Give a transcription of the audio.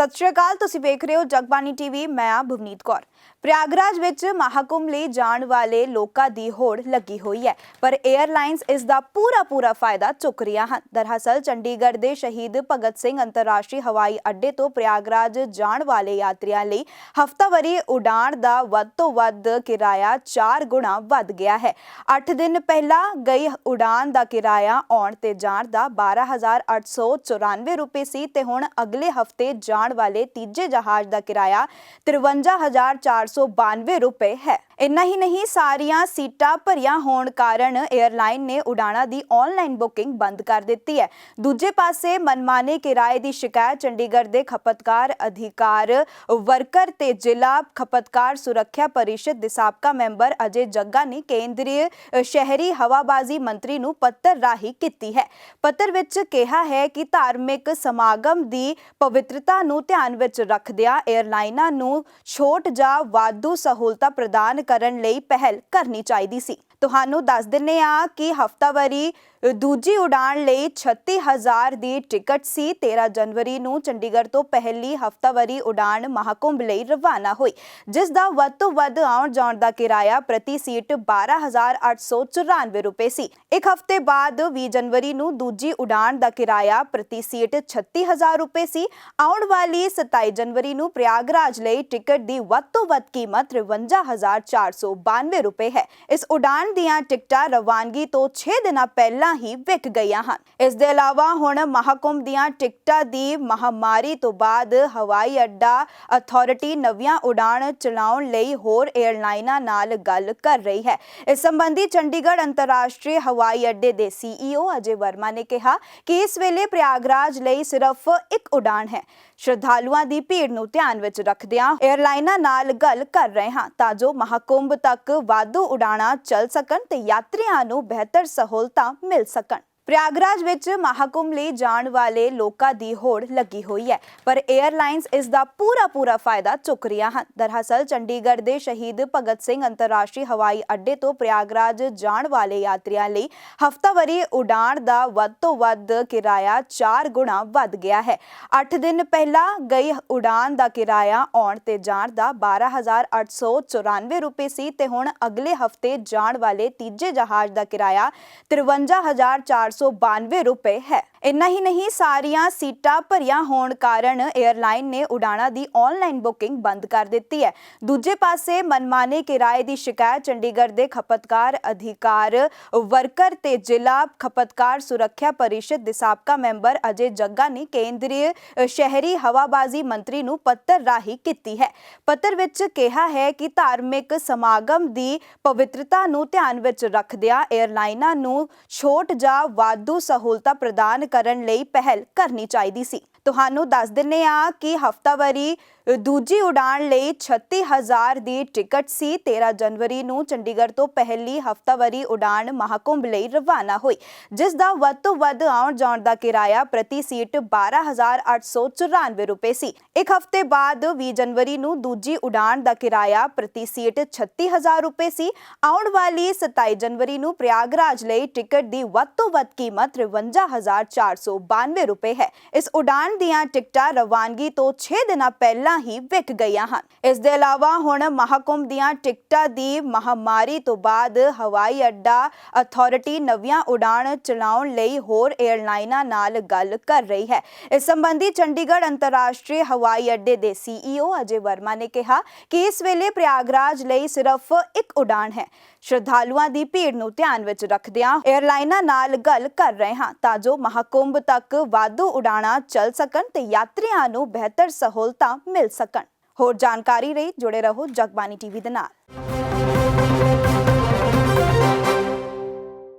ਸਤਿ ਸ਼੍ਰੀ ਅਕਾਲ, ਤੁਸੀਂ ਵੇਖ ਰਹੇ ਹੋ ਜਗਬਾਨੀ ਟੀਵੀ, ਮੈਂ ਆ ਭਵਨੀਤ ਕੌਰ। ਪ੍ਰਿਆਗਰਾਜ ਵਿੱਚ ਮਹਾਕੁੰਭ ਲਈ ਜਾਣ ਵਾਲੇ ਲੋਕਾਂ ਦੀ ਹੋੜ ਲੱਗੀ ਹੋਈ ਹੈ, ਪਰ 에ਅਰਲਾਈਨਸ ਇਸ ਦਾ ਪੂਰਾ ਪੂਰਾ ਫਾਇਦਾ ਚੁੱਕ ਰਹੀਆਂ ਹਨ। ਦਰਅਸਲ, ਚੰਡੀਗੜ੍ਹ ਦੇ ਸ਼ਹੀਦ ਭਗਤ ਸਿੰਘ ਅੰਤਰਰਾਸ਼ਟਰੀ ਹਵਾਈ ਅੱਡੇ ਤੋਂ ਪ੍ਰਯਾਗਰਾਜ ਜਾਣ ਵਾਲੇ ਯਾਤਰੀਆਂ ਲਈ ਹਫ਼ਤਾਵਾਰੀ ਉਡਾਣ ਦਾ ਵੱਧ ਤੋਂ ਵੱਧ ਕਿਰਾਇਆ 4 ਗੁਣਾ ਵੱਧ ਗਿਆ ਹੈ। 8 ਦਿਨ ਪਹਿਲਾਂ ਗਈ ਉਡਾਣ ਦਾ ਕਿਰਾਇਆ ਆਉਣ ਤੇ ਜਾਣ ਦਾ 12894 ਰੁਪਏ ਸੀ ਤੇ ਹੁਣ ਅਗਲੇ ਹਫ਼ਤੇ ਜਾਣ ਵਾਲੇ ਤੀਜੇ ਜਹਾਜ਼ ਦਾ ਕਿਰਾਇਆ 53492 ਰੁਪਏ ਹੈ। ਇੰਨਾ ਹੀ ਨਹੀਂ, ਸਾਰੀਆਂ ਸੀਟਾਂ ਭਰੀਆਂ ਹੋਣ ਕਾਰਨ 에ਅਰਲਾਈਨ ਨੇ ਉਡਾਣਾਂ ਦੀ ਆਨਲਾਈਨ ਬੁਕਿੰਗ ਬੰਦ ਕਰ ਦਿੱਤੀ ਹੈ। ਦੂਜੇ ਪਾਸੇ ਮਨਮਾਨੇ ਕਿਰਾਏ ਦੀ ਸ਼ਿਕਾਇਤ ਚੰਡੀਗੜ੍ਹ ਦੇ ਖਪਤਕਾਰ ਅਧਿਕਾਰ ਵਰਕਰ ਤੇ ਜ਼ਿਲ੍ਹਾ ਖਪਤਕਾਰ ਸੁਰੱਖਿਆ ਪਰਿਸ਼ਦ ਦੇ ਸਾਬਕਾ ਮੈਂਬਰ ਅਜੇ ਜੱਗਾ ਨੇ ਕੇਂਦਰੀ ਸ਼ਹਿਰੀ ਹਵਾਬਾਜ਼ੀ ਮੰਤਰੀ ਨੂੰ ਪੱਤਰ ਰਾਹੀਂ ਕੀਤੀ ਹੈ। ਪੱਤਰ ਵਿੱਚ ਕਿਹਾ ਹੈ ਕਿ ਧਾਰਮਿਕ ਸਮਾਗਮ ਦੀ ਪਵਿੱਤਰਤਾ ਨੂੰ ਧਿਆਨ ਵਿੱਚ ਰੱਖਦਿਆਂ 에ਅਰਲਾਈਨਾਂ ਨੂੰ ਛੋਟ ਜਾਂ ਵਾਧੂ ਸਹੂਲਤਾਂ ਪ੍ਰਦਾਨ ਕਰਨ ਲਈ ਪਹਿਲ ਕਰਨੀ ਚਾਹੀਦੀ ਸੀ। ਤੁਹਾਨੂੰ ਦੱਸ ਦਿੰਨੇ ਆ ਕਿ ਹਫਤਾਵਾਰੀ ਦੂਜੀ ਉਡਾਣ ਲਈ 36000 ਦੀ ਟਿਕਟ ਸੀ। 13 ਜਨਵਰੀ ਨੂੰ ਚੰਡੀਗੜ੍ਹ ਤੋਂ ਪਹਿਲੀ ਹਫਤਾਵਾਰੀ ਉਡਾਣ ਮਹਾਕੁੰਭ ਲਈ ਰਵਾਨਾ ਹੋਈ, ਜਿਸ ਦਾ ਵੱਧ ਤੋਂ ਵੱਧ ਆਉਣ ਜਾਣ ਦਾ ਕਿਰਾਇਆ ਪ੍ਰਤੀ ਸੀਟ 12894 ਰੁਪਏ ਸੀ। ਇੱਕ ਹਫ਼ਤੇ ਬਾਅਦ 20 ਜਨਵਰੀ ਨੂੰ ਦੂਜੀ ਉਡਾਣ ਦਾ ਕਿਰਾਇਆ ਪ੍ਰਤੀ ਸੀਟ 36000 ਰੁਪਏ ਸੀ। ਆਉਣ ਵਾਲੀ 27 ਜਨਵਰੀ ਨੂੰ ਪ੍ਰਯਾਗਰਾਜ ਲਈ ਟਿਕਟ ਦੀ ਵੱਧ ਤੋਂ ਵੱਧ ਕੀਮਤ 53492 ਰੁਪਏ ਹੈ। ਇਸ ਉਡਾਣ ਦੀਆਂ ਟਿਕਟਾਂ ਰਵਾਨਗੀ ਤੋਂ 6 ਦਿਨਾਂ ਪਹਿਲਾਂ ਹੀ ਵਿਕ ਗਈਆਂ ਹਨ। ਇਸ ਦੇ ਇਲਾਵਾ ਹੁਣ ਮਹਾਕੁੰਭ ਦੀਆਂ ਟਿਕਟਾਂ ਦੀ ਮਹਾਮਾਰੀ ਤੋਂ ਬਾਅਦ ਹਵਾਈ ਅੱਡਾ ਅਥਾਰਟੀ ਨਵੀਆਂ ਉਡਾਣ ਚਲਾਉਣ ਲਈ ਹੋਰ 에ਅਰਲਾਈਨਾਂ ਨਾਲ ਗੱਲ ਕਰ ਰਹੀ ਹੈ। ਇਸ ਸੰਬੰਧੀ ਚੰਡੀਗੜ੍ਹ ਅੰਤਰਰਾਸ਼ਟਰੀ ਹਵਾਈ ਅੱਡੇ ਦੇ ਸੀਈਓ ਅਜੇ ਵਰਮਾ ਨੇ ਕਿਹਾ ਕਿ ਇਸ ਵੇਲੇ ਪ੍ਰਯਾਗਰਾਜ ਲਈ ਸਿਰਫ ਇੱਕ ਉਡਾਣ ਹੈ। ਸ਼ਰਧਾਲੂਆਂ ਦੀ ਭੀੜ ਨੂੰ ਧਿਆਨ ਵਿੱਚ ਰੱਖਦਿਆਂ 에ਅਰਲਾਈਨਾਂ ਨਾਲ ਗੱਲ ਕਰ ਰਹੇ ਹਾਂ ਤਾਂ ਜੋ ਮਹਾਕੁੰਭ ਤੱਕ ਵਾਧੂ ਉਡਾਣਾਂ ਚੱਲ ਸਕਣ ਤੇ ਯਾਤਰੀਆਂ ਨੂੰ ਬਿਹਤਰ ਸਹੂਲਤਾਂ ਮਿਲ ਸਕਣ। ਪ੍ਰਯਾਗਰਾਜ ਵਿੱਚ ਮਹਾਕੁੰਭ ਲਈ ਜਾਣ ਵਾਲੇ ਲੋਕਾਂ ਦੀ ਹੋੜ ਲੱਗੀ ਹੋਈ ਹੈ। ਪਰ 에ਅਰਲਾਈਨਸ ਇਸ ਦਾ ਪੂਰਾ ਪੂਰਾ ਫਾਇਦਾ ਚੁੱਕ ਰਹੀਆਂ ਹਨ। ਦਰਅਸਲ, ਚੰਡੀਗੜ੍ਹ ਦੇ ਸ਼ਹੀਦ ਭਗਤ ਸਿੰਘ ਅੰਤਰਰਾਸ਼ਟਰੀ ਹਵਾਈ ਅੱਡੇ ਤੋਂ ਪ੍ਰਯਾਗਰਾਜ ਜਾਣ ਵਾਲੇ ਯਾਤਰੀਆਂ ਲਈ ਹਫ਼ਤਾਵਾਰੀ ਉਡਾਣ ਦਾ ਵੱਧ ਤੋਂ ਵੱਧ ਕਿਰਾਇਆ 4 ਗੁਣਾ ਵੱਧ ਗਿਆ ਹੈ। 8 ਦਿਨ ਪਹਿਲਾਂ ਗਈ ਉਡਾਣ ਦਾ ਕਿਰਾਇਆ ਆਉਣ ਤੇ ਜਾਣ ਦਾ 12894 ਰੁਪਏ ਸੀ ਤੇ ਹੁਣ ਅਗਲੇ ਹਫ਼ਤੇ ਜਾਣ ਵਾਲੇ ਤੀਜੇ ਜਹਾਜ਼ ਦਾ ਕਿਰਾਇਆ 53492 ਰੁਪਏ ਹੈ। ਇੰਨਾ ਹੀ ਨਹੀਂ, ਸਾਰੀਆਂ ਸੀਟਾਂ ਭਰੀਆਂ ਹੋਣ ਕਾਰਨ 에ਅਰਲਾਈਨ ਨੇ ਉਡਾਣਾਂ ਦੀ ਆਨਲਾਈਨ ਬੁਕਿੰਗ ਬੰਦ ਕਰ ਦਿੱਤੀ ਹੈ। ਦੂਜੇ ਪਾਸੇ ਮਨਮਾਨੇ ਕਿਰਾਏ ਦੀ ਸ਼ਿਕਾਇਤ ਚੰਡੀਗੜ੍ਹ ਦੇ ਖਪਤਕਾਰ ਅਧਿਕਾਰ ਵਰਕਰ ਤੇ ਜ਼ਿਲ੍ਹਾ ਖਪਤਕਾਰ ਸੁਰੱਖਿਆ ਪਰਿਸ਼ਦ ਦੇ ਸਾਬਕਾ ਮੈਂਬਰ ਅਜੇ ਜੱਗਾ ਨੇ ਕੇਂਦਰੀ ਸ਼ਹਿਰੀ ਹਵਾਬਾਜ਼ੀ ਮੰਤਰੀ ਨੂੰ ਪੱਤਰ ਰਾਹੀਂ ਕੀਤੀ ਹੈ। ਪੱਤਰ ਵਿੱਚ ਕਿਹਾ ਹੈ ਕਿ ਧਾਰਮਿਕ ਸਮਾਗਮ ਦੀ ਪਵਿੱਤਰਤਾ ਨੂੰ ਧਿਆਨ ਵਿੱਚ ਰੱਖਦਿਆਂ 에ਅਰਲਾਈਨਾਂ ਨੂੰ ਛੋਟ ਜਾਂ ਵਾਧੂ ਸਹੂਲਤਾਂ ਪ੍ਰਦਾਨ ਕਰਨ ਲਈ ਪਹਿਲ ਕਰਨੀ ਚਾਹੀਦੀ ਸੀ। ਤੁਹਾਨੂੰ ਦੱਸ ਦਿੰਨੇ ਆ ਕਿ ਹਫਤਾਵਾਰੀ ਦੂਜੀ ਉਡਾਣ ਲਈ 36000 ਦੀ ਟਿਕਟ ਸੀ। 13 ਜਨਵਰੀ ਨੂੰ ਚੰਡੀਗੜ੍ਹ ਤੋਂ ਪਹਿਲੀ ਹਫਤਾਵਾਰੀ ਉਡਾਣ ਮਹਾਕੁੰਭ ਲਈ ਰਵਾਨਾ ਹੋਈ। ਜਿਸ ਦਾ ਵੱਧ ਤੋਂ ਵੱਧ ਆਉਣ ਜਾਣ ਦਾ ਕਿਰਾਇਆ ਪ੍ਰਤੀ ਸੀਟ 12894 ਰੁਪਏ ਸੀ। ਇੱਕ ਹਫ਼ਤੇ ਬਾਅਦ 20 ਜਨਵਰੀ ਨੂੰ ਦੂਜੀ ਉਡਾਣ ਦਾ ਕਿਰਾਇਆ ਪ੍ਰਤੀ ਸੀਟ 36000 ਰੁਪਏ ਸੀ। ਆਉਣ ਵਾਲੀ 27 ਜਨਵਰੀ ਨੂੰ ਪ੍ਰਯਾਗਰਾਜ ਲਈ ਟਿਕਟ ਦੀ ਵੱਧ ਤੋਂ ਵੱਧ ਕੀਮਤ 53492 ਰੁਪਏ ਹੈ। ਇਸ ਉਡਾਨ ਦੀਆਂ ਟਿਕਟਾਂ ਰਵਾਨਗੀ ਤੋਂ 6 ਦਿਨਾਂ ਪਹਿਲਾਂ ਹੀ ਵਿਕ ਗਈਆਂ ਹਨ। ਇਸ ਦੇ ਇਲਾਵਾ ਹੁਣ ਮਹਾਕੁੰਭ ਦੀਆਂ ਟਿਕਟਾਂ ਦੀ ਮਹਾਮਾਰੀ ਤੋਂ ਬਾਅਦ ਹਵਾਈ ਅੱਡਾ ਅਥਾਰਟੀ ਨਵੀਆਂ ਉਡਾਣ ਚਲਾਉਣ ਲਈ ਹੋਰ 에ਅਰਲਾਈਨਾਂ ਨਾਲ ਗੱਲ ਕਰ ਰਹੀ ਹੈ। ਇਸ ਸੰਬੰਧੀ ਚੰਡੀਗੜ੍ਹ ਅੰਤਰਰਾਸ਼ਟਰੀ ਹਵਾਈ ਅੱਡੇ ਦੇ ਸੀਈਓ ਅਜੇ ਵਰਮਾ ਨੇ ਕਿਹਾ ਕਿ ਇਸ ਵੇਲੇ ਪ੍ਰਯਾਗਰਾਜ ਲਈ ਸਿਰਫ ਇੱਕ ਉਡਾਣ ਹੈ। ਸ਼ਰਧਾਲੂਆਂ ਦੀ ਭੀੜ ਨੂੰ ਧਿਆਨ ਵਿੱਚ ਰੱਖਦਿਆਂ 에ਅਰਲਾਈਨਾਂ ਨਾਲ ਗੱਲ ਕਰ ਰਹੇ ਹਾਂ ਤਾਂ ਜੋ ਮਹਾਕੁੰਭ ਤੱਕ ਵਾਧੂ ਉਡਾਣਾਂ ਚੱਲ ਸਕਣ ਤੇ ਯਾਤਰੀਆਂ ਨੂੰ ਬਿਹਤਰ ਸਹੂਲਤਾਂ ਮਿਲ ਸਕਣ। ਹੋਰ ਜਾਣਕਾਰੀ ਲਈ ਜੁੜੇ ਰਹੋ ਜਗਬਾਨੀ ਟੀਵੀ ਦੇ ਨਾਲ।